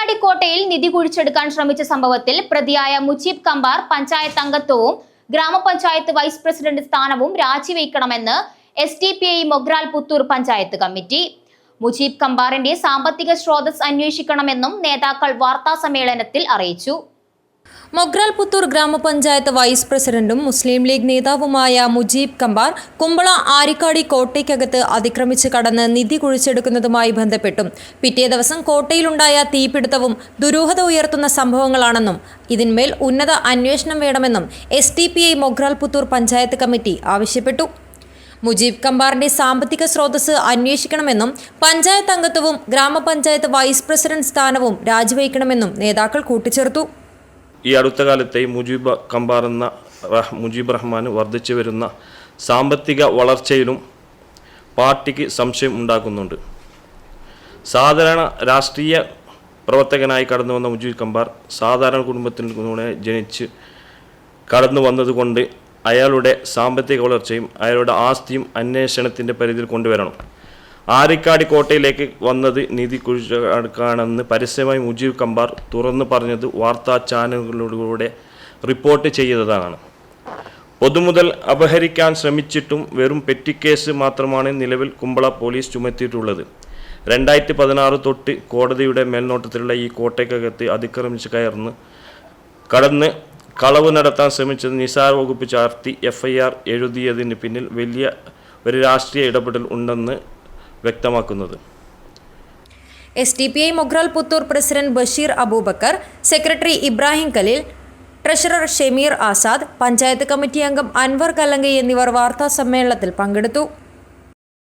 ആരിക്കാടി കോട്ടയിൽ നിധി കുഴിച്ചെടുക്കാൻ ശ്രമിച്ച സംഭവത്തിൽ പ്രതിയായ മുജീബ് കമ്പാർ പഞ്ചായത്ത് അംഗത്വവും ഗ്രാമപഞ്ചായത്ത് വൈസ് പ്രസിഡന്റ് സ്ഥാനവും രാജിവെക്കണമെന്ന് S D P I Mogral Puthur panchayat committee. Mujeeb കമ്പാറിന്റെ സാമ്പത്തിക സ്രോതസ് അന്വേഷിക്കണമെന്നും നേതാക്കൾ വാർത്താ സമ്മേളനത്തിൽ അറിയിച്ചു. മൊഗ്രാൽ പുത്തൂർ ഗ്രാമപഞ്ചായത്ത് വൈസ് പ്രസിഡന്റും മുസ്ലിം ലീഗ് നേതാവുമായ മുജീബ് കമ്പാർ കുമ്പള ആരിക്കാടി കോട്ടയ്ക്കകത്ത് അതിക്രമിച്ച് കടന്ന് നിധി കുഴിച്ചെടുക്കുന്നതുമായി ബന്ധപ്പെട്ടും. പിറ്റേ ദിവസം കോട്ടയിലുണ്ടായ തീപിടുത്തവും ദുരൂഹത ഉയർത്തുന്ന സംഭവങ്ങളാണെന്നും ഇതിന്മേൽ ഉന്നത അന്വേഷണം വേണമെന്നും S T P I Mogral Puthur panchayat committee ആവശ്യപ്പെട്ടു. മുജീബ് കമ്പാറിന്റെ സാമ്പത്തിക സ്രോതസ് അന്വേഷിക്കണമെന്നും പഞ്ചായത്ത് അംഗത്വവും ഗ്രാമപഞ്ചായത്ത് വൈസ് പ്രസിഡന്റ് സ്ഥാനവും രാജിവയ്ക്കണമെന്നും നേതാക്കൾ കൂട്ടിച്ചേർത്തു. ഈ അടുത്ത കാലത്തെ മുജീബ് കമ്പാർ എന്ന മുജീബ് റഹ്മാൻ വർദ്ധിച്ചു വരുന്ന സാമ്പത്തിക വളർച്ചയിലും പാർട്ടിക്ക് സംശയം ഉണ്ടാക്കുന്നുണ്ട്. സാധാരണ രാഷ്ട്രീയ പ്രവർത്തകനായി കടന്നു വന്ന മുജീബ് കമ്പാർ സാധാരണ കുടുംബത്തിൽ കൂടെ ജനിച്ച് കടന്നു വന്നതുകൊണ്ട് അയാളുടെ സാമ്പത്തിക വളർച്ചയും അയാളുടെ ആസ്തിയും അന്വേഷണത്തിന്റെ പരിധിയിൽ കൊണ്ടുവരണം. ആരിക്കാടി കോട്ടയിലേക്ക് വന്നത് നീതി കുഴിച്ചാണെന്ന് പരസ്യമായി മുജീബ് കമ്പാർ തുറന്നു പറഞ്ഞത് വാർത്താ ചാനലുകളിലൂടെ റിപ്പോർട്ട് ചെയ്തതാണ്. പൊതുമുതൽ അപഹരിക്കാൻ ശ്രമിച്ചിട്ടും വെറും പെറ്റിക്കേസ് മാത്രമാണ് നിലവിൽ കുമ്പള പോലീസ് ചുമത്തിയിട്ടുള്ളത്. രണ്ടായിരത്തി പതിനാറ് തൊട്ട് കോടതിയുടെ മേൽനോട്ടത്തിലുള്ള ഈ കോട്ടയ്ക്കകത്ത് അതിക്രമിച്ച് കയർന്ന് കടന്ന് കളവ് നടത്താൻ ശ്രമിച്ചത് നിസാര വകുപ്പ് ചാർത്തി എഫ് ഐ ആർ എഴുതിയതിന് പിന്നിൽ വലിയ ഒരു രാഷ്ട്രീയ ഇടപെടൽ ഉണ്ടെന്ന് വ്യക്തമാക്കുന്നത്. S T P I Mogral Puthur president Basheer Aboobacker secretary Ibrahim Khaleel treasurer Shemeer Azad panchayat committee അംഗം അൻവർ കലങ്കി എന്നിവർ വാർത്താ സമ്മേളനത്തിൽ പങ്കെടുത്തു.